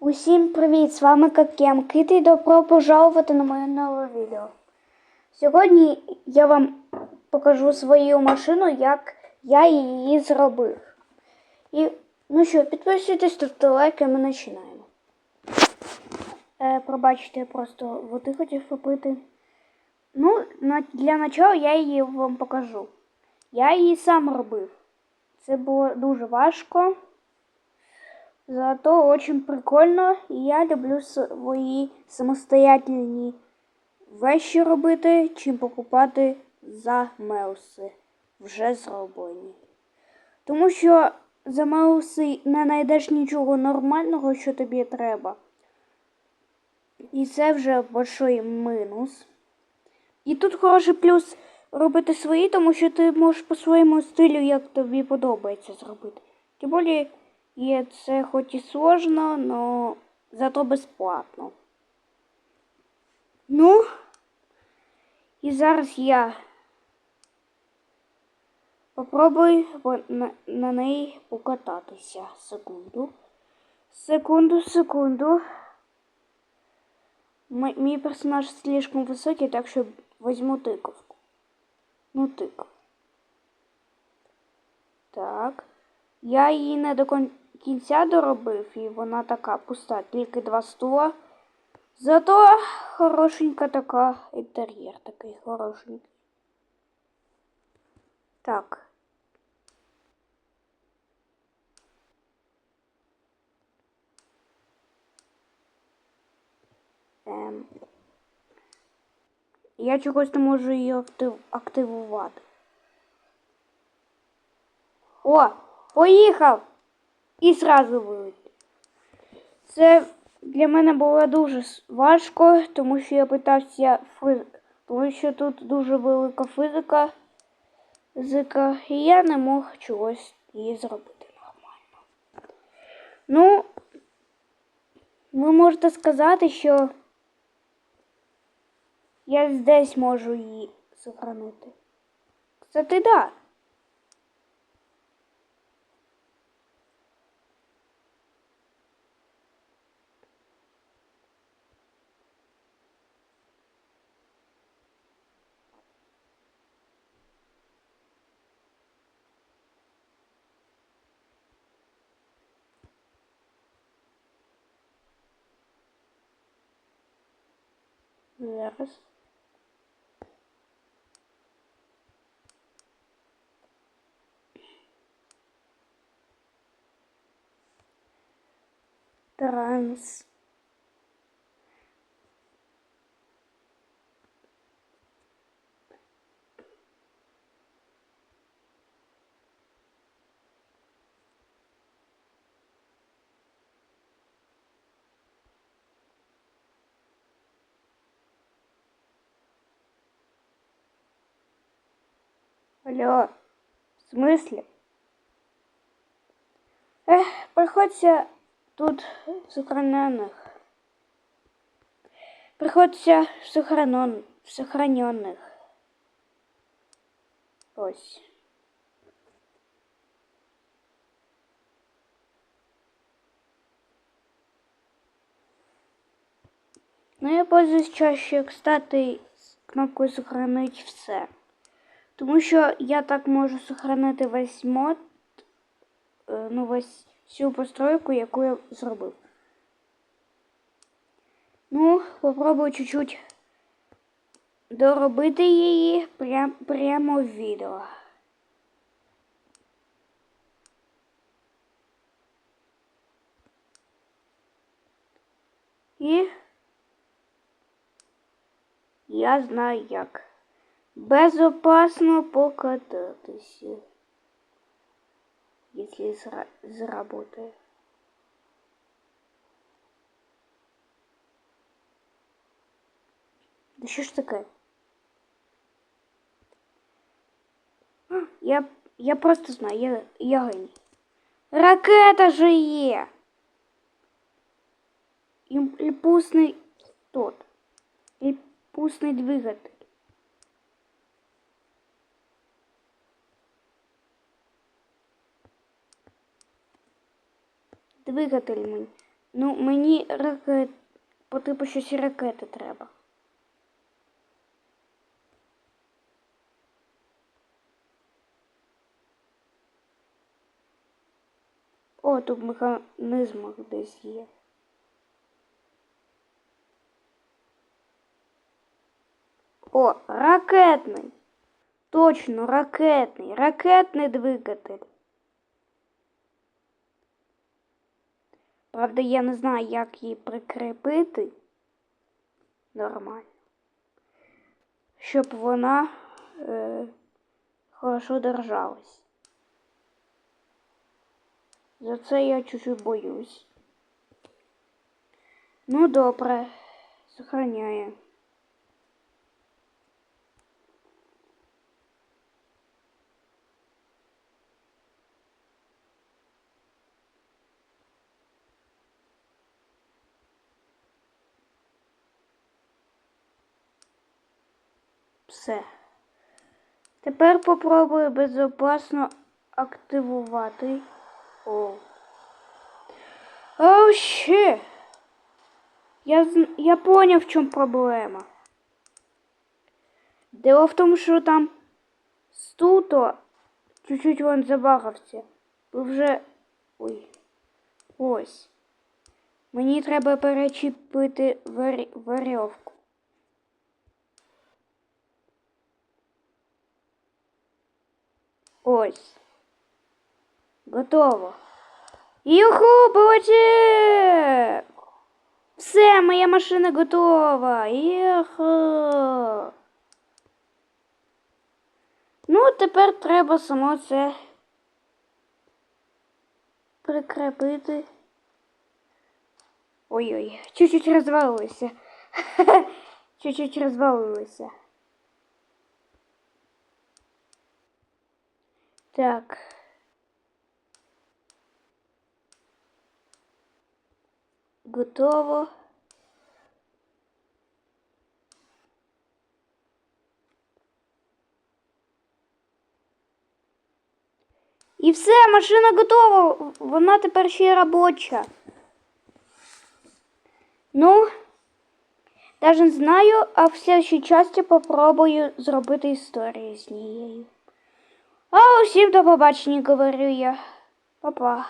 Усім привіт! З вами Какем. Кит і добро пожалувати на моє нове відео. Сьогодні я вам покажу свою машину, як я її зробив. І ну що, підписуйтесь, ставте лайки, ми починаємо. Е, пробачте, я просто води хотів попити. Ну, для начала я її вам покажу. Я її сам робив. Це було дуже важко. Зато очень прикольно, і я люблю свої самостоятельні вещі робити, чим покупати за меуси вже зроблені. Тому що за меуси не знайдеш нічого нормального, що тобі треба. І це вже большой мінус. І тут хороший плюс робити свої, тому що ти можеш по своєму стилю, як тобі подобається зробити. Тим більше, і це хоч і сложно, но зато безплатно. Ну, і зараз я попробую на, на неї покататися. Секунду. Секунду, секунду. Мій, мій персонаж слишком високий, так що візьму тиковку. Ну, тик. Так. Я її не до кон- кінця доробив, і вона така пуста, тільки два стула. Зато хорошенька така інтер'єр такий хорошенький. Так. Ем. Я чогось не можу її актив- активувати. О, поїхав! І зразу вилетів. Це для мене було дуже важко, тому що я питався физ... тому що тут дуже велика фізика, фізика, і я не мог чогось її зробити нормально. Ну, ви можете сказати, що я здесь можу її сохранити. Кстати, да. Зараз. Транс. Алло, в смысле? Эх, приходится тут сохраненных. Приходится сохранен, сохраненных. Ось. Ну, я пользуюсь чаще, кстати, кнопкою сохранить все. Тому що я так можу сохранити весь мод, е, ну, весь всю постройку, яку я зробив. Ну, попробую чуть-чуть доробити її прям, прямо в відео. І я знаю як. Безопасно покататися. Если зра заработает. Да що ж таке? А, Я, я просто знаю, я, я геній. Ракета же є. Імпульсний тот. Імпульсний двигатель. Двигатель мені Ну, мені ракет, по типу щось ракети треба. О, тут механізм десь є. О, ракетний. Точно, ракетний. Ракетний двигатель. Правда, я не знаю, як її прикріпити нормально. Щоб вона е, хорошо держалась. За це я чуть-чуть боюсь. Ну, добре, сохраняє. Все. Тепер попробую безопасно активувати. О. Оу, ще. Я, я поняв, в чому проблема. Дело в тому, що там стуто чуть-чуть він забагався. Ви вже. Ой. Ось. Мені треба перечіпити вер... веревку. Ось. Готово. Юху, получив! Все, моя машина готова. Юху. Ну, тепер треба само це прикрепити. Ой-ой, чуть-чуть розвалилося. Чуть-чуть розвалилося. Так. Готово. І все, машина готова. Вона тепер ще й робоча. Ну, навіть не знаю, а в следующій часті попробую зробити історію з нею. А усім до побачення, говорю я. Па-па.